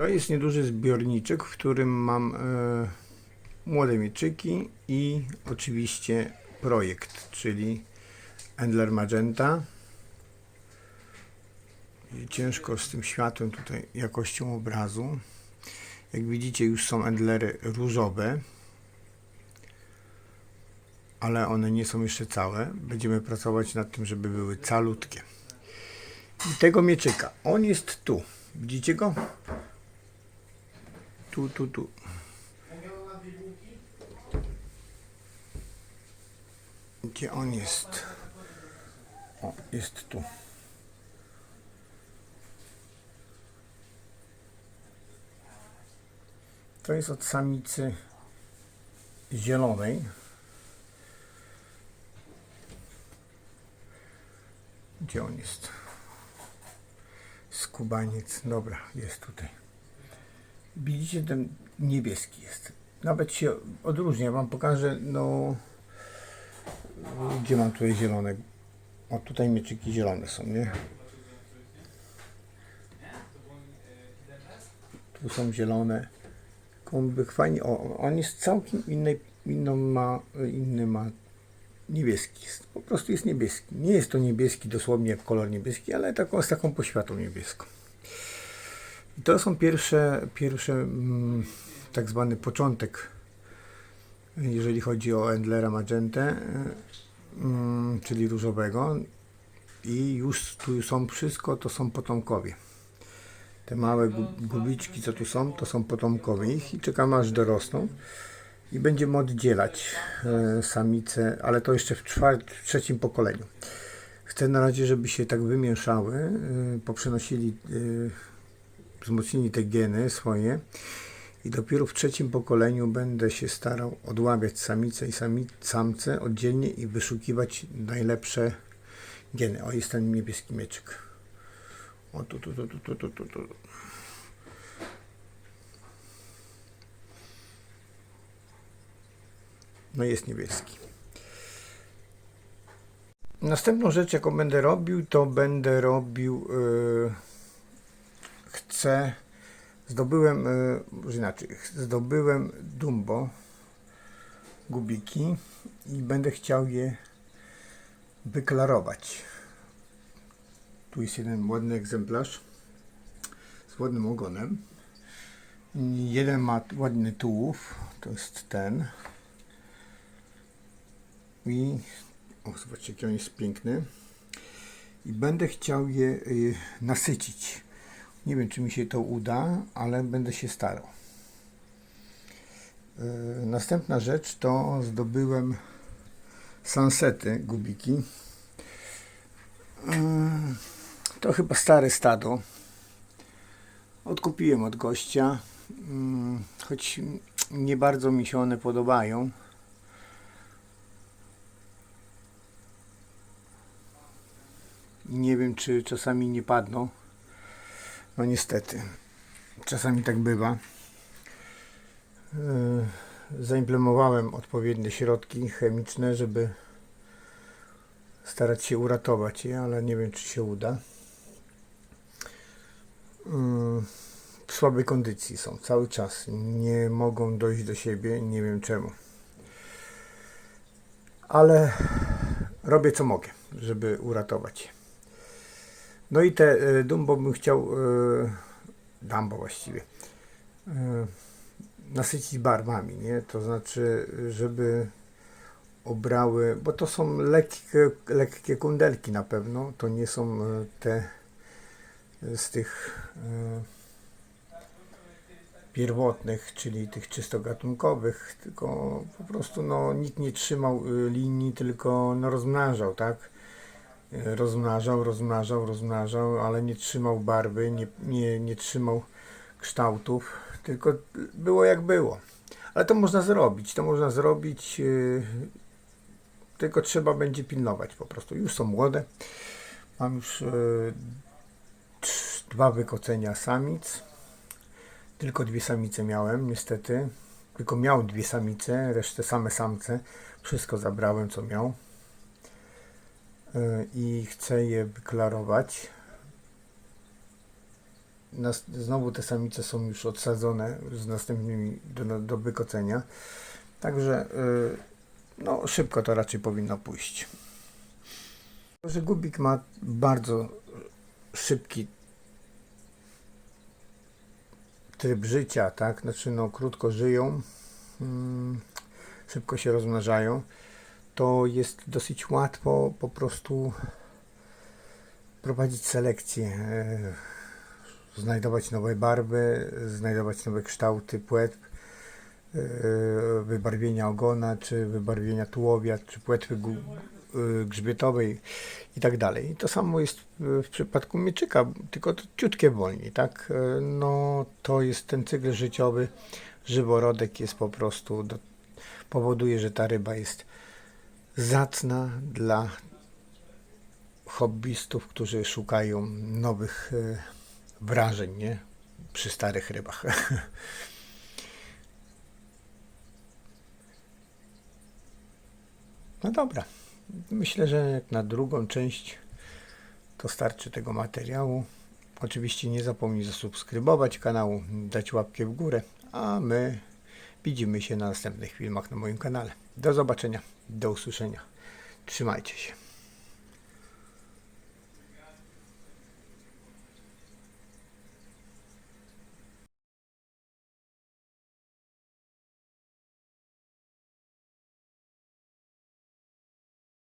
To jest nieduży zbiorniczek, w którym mam e, młode mieczyki i oczywiście projekt, czyli Endler Magenta. Ciężko z tym światłem tutaj, jakością obrazu. Jak widzicie, już są Endlery różowe, ale one nie są jeszcze całe. Będziemy pracować nad tym, żeby były calutkie. I tego mieczyka, on jest tu. Widzicie go? Tu, tu, tu. Gdzie on jest? O, jest tu. To jest od samicy zielonej. Gdzie on jest? Skubaniec. Dobra, jest tutaj. Widzicie, ten niebieski jest. Nawet się odróżnia. Wam pokażę, no... Gdzie mam tutaj zielone? O, tutaj mieczyki zielone są, nie? Tu są zielone. Kąbek fajnie. O, on jest całkiem innej, inną ma, inny ma niebieski. Po prostu jest niebieski. Nie jest to niebieski dosłownie jak kolor niebieski, ale taką, z taką poświatą niebieską. I to są pierwsze, pierwsze mm, tak zwany początek, jeżeli chodzi o Endlera Magentę, mm, czyli różowego. I już tu są wszystko, to są potomkowie. Te małe gu- gubiczki, co tu są, to są potomkowie ich i czekamy aż dorosną. I będziemy oddzielać e, samice, ale to jeszcze w, w trzecim pokoleniu. Chcę na razie, żeby się tak wymieszały, e, poprzenosili, e, wzmocnili te geny swoje i dopiero w trzecim pokoleniu będę się starał odławiać samice i sami, samce oddzielnie i wyszukiwać najlepsze geny. O, jest ten niebieski mieczyk. O, tu, tu, tu, tu, tu, tu, tu. tu. No jest niebieski. Następną rzecz, jaką będę robił, to będę robił... Yy chcę. Zdobyłem. Yy, może inaczej. Zdobyłem Dumbo. Gubiki. I będę chciał je wyklarować. Tu jest jeden ładny egzemplarz z ładnym ogonem. Jeden ma ładny tułów, to jest ten. I o, zobaczcie, jaki on jest piękny. I będę chciał je y, nasycić. Nie wiem, czy mi się to uda, ale będę się starał. Y, następna rzecz to zdobyłem sansety, gubiki. Y, to chyba stare stado. Odkupiłem od gościa, mm, choć nie bardzo mi się one podobają. Nie wiem, czy czasami nie padną. No niestety. Czasami tak bywa. Yy, Zaimplementowałem odpowiednie środki chemiczne, żeby starać się uratować je, ale nie wiem, czy się uda. W słabej kondycji są cały czas. Nie mogą dojść do siebie. Nie wiem czemu. Ale robię co mogę, żeby uratować je. No i te y, Dumbo bym chciał, y, Dumbo właściwie, y, nasycić barwami, nie? To znaczy, żeby obrały, bo to są lekkie, lekkie kundelki na pewno, to nie są te z tych pierwotnych, czyli tych czysto gatunkowych, tylko po prostu no, nikt nie trzymał linii, tylko no, rozmnażał, tak? Rozmnażał, rozmnażał, rozmnażał, ale nie trzymał barwy, nie, nie, nie trzymał kształtów, tylko było jak było. Ale to można zrobić, to można zrobić, yy, tylko trzeba będzie pilnować po prostu. Już są młode, mam już yy, dwa wykocenia samic, tylko dwie samice miałem, niestety, tylko miał dwie samice, resztę same samce, wszystko zabrałem co miał i chcę je wyklarować. znowu te samice są już odsadzone z następnymi do, do wykocenia. Także y, no, szybko to raczej powinno pójść. Że Gubik ma bardzo szybki tryb życia, tak? Znaczy, no, krótko żyją, mm, szybko się rozmnażają. To jest dosyć łatwo po prostu prowadzić selekcję, e, znajdować nowe barwy, znajdować nowe kształty płetw, e, wybarwienia ogona, czy wybarwienia tułowia, czy płetwy e, grzbietowej i tak dalej. To samo jest w przypadku mieczyka, tylko to ciutkie wolniej, tak? No to jest ten cykl życiowy, żyworodek jest po prostu, powoduje, że ta ryba jest zacna dla hobbystów, którzy szukają nowych e, wrażeń, nie? Przy starych rybach. No dobra. Myślę, że na drugą część to starczy tego materiału. Oczywiście nie zapomnij zasubskrybować kanału, dać łapkę w górę, a my widzimy się na następnych filmach na moim kanale. Do zobaczenia, do usłyszenia. Trzymajcie się.